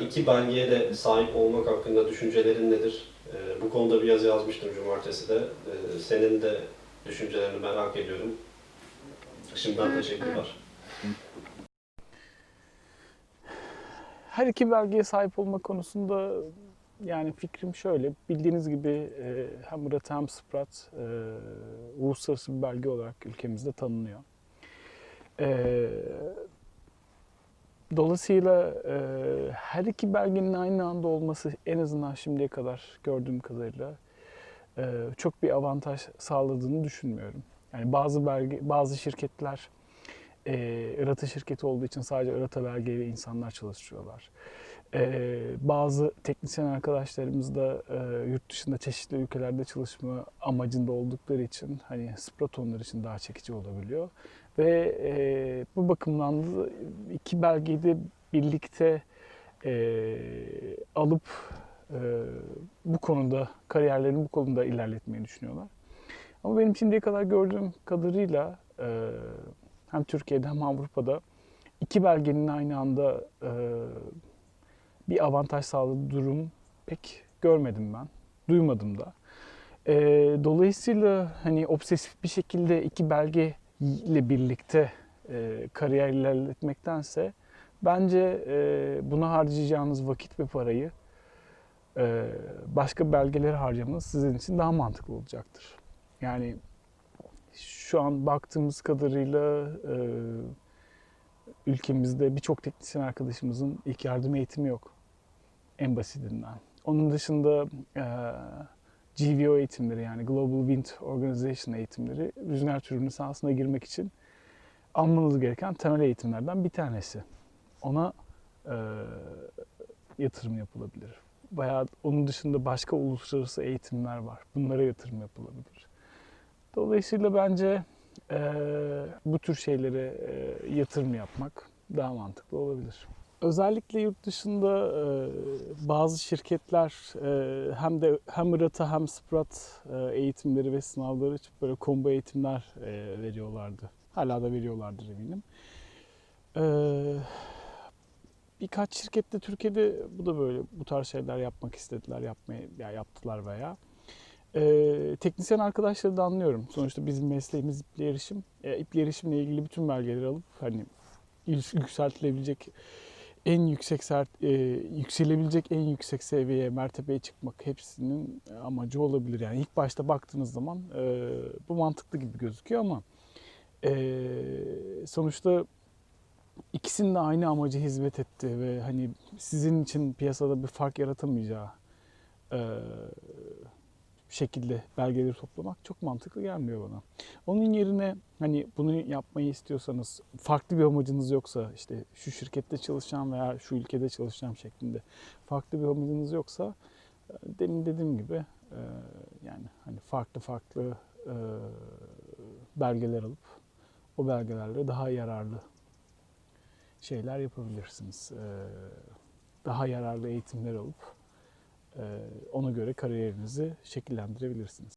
iki belgeye de sahip olmak hakkında düşüncelerin nedir? Ee, bu konuda bir yazı yazmıştım cumartesi de. Ee, senin de düşüncelerini merak ediyorum. Şimdiden teşekkürler. Her iki belgeye sahip olma konusunda yani fikrim şöyle. Bildiğiniz gibi e, hem Murat hem Sprat e, uluslararası bir belge olarak ülkemizde tanınıyor. E, dolayısıyla e, her iki belgenin aynı anda olması en azından şimdiye kadar gördüğüm kadarıyla e, çok bir avantaj sağladığını düşünmüyorum. Yani bazı belge, bazı şirketler e, IRATA şirketi olduğu için sadece IRATA belgeyle insanlar çalıştırıyorlar. E, bazı teknisyen arkadaşlarımız da e, yurt dışında çeşitli ülkelerde çalışma amacında oldukları için hani Sprat onlar için daha çekici olabiliyor. Ve e, bu bakımdan da iki belgeyi de birlikte e, alıp e, bu konuda kariyerlerini bu konuda ilerletmeyi düşünüyorlar. Ama benim şimdiye kadar gördüğüm kadarıyla e, hem Türkiye'de hem Avrupa'da iki belgenin aynı anda e, bir avantaj sağladığı durum pek görmedim ben. Duymadım da. E, dolayısıyla hani obsesif bir şekilde iki belge ile birlikte e, kariyer ilerletmektense bence e, buna harcayacağınız vakit ve parayı e, başka belgelere harcamanız sizin için daha mantıklı olacaktır. Yani şu an baktığımız kadarıyla e, ülkemizde birçok teknisyen arkadaşımızın ilk yardım eğitimi yok. En basitinden. Onun dışında e, GVO eğitimleri yani Global Wind Organization eğitimleri rüzgar türbini sahasına girmek için almanız gereken temel eğitimlerden bir tanesi. Ona e, yatırım yapılabilir. Veya onun dışında başka uluslararası eğitimler var. Bunlara yatırım yapılabilir. Dolayısıyla bence e, bu tür şeylere e, yatırım yapmak daha mantıklı olabilir. Özellikle yurt dışında bazı şirketler hem de hem IRATA hem Sprat eğitimleri ve sınavları için böyle combo eğitimler veriyorlardı. Hala da veriyorlardır eminim. Birkaç şirkette Türkiye'de bu da böyle bu tarz şeyler yapmak istediler, yapmaya ya yaptılar veya. Ee, teknisyen arkadaşları da anlıyorum. Sonuçta bizim mesleğimiz iple erişim. E, iple erişimle ilgili bütün belgeleri alıp hani yük- yükseltilebilecek en yüksek sert, e, yükselebilecek en yüksek seviyeye, mertebeye çıkmak hepsinin amacı olabilir. Yani ilk başta baktığınız zaman e, bu mantıklı gibi gözüküyor ama e, sonuçta ikisinin de aynı amaca hizmet etti ve hani sizin için piyasada bir fark yaratamayacağı e, şekilde belgeleri toplamak çok mantıklı gelmiyor bana. Onun yerine hani bunu yapmayı istiyorsanız farklı bir amacınız yoksa işte şu şirkette çalışacağım veya şu ülkede çalışacağım şeklinde farklı bir amacınız yoksa e, demin dediğim gibi e, yani hani farklı farklı e, belgeler alıp o belgelerle daha yararlı şeyler yapabilirsiniz. Daha yararlı eğitimler alıp ona göre kariyerinizi şekillendirebilirsiniz.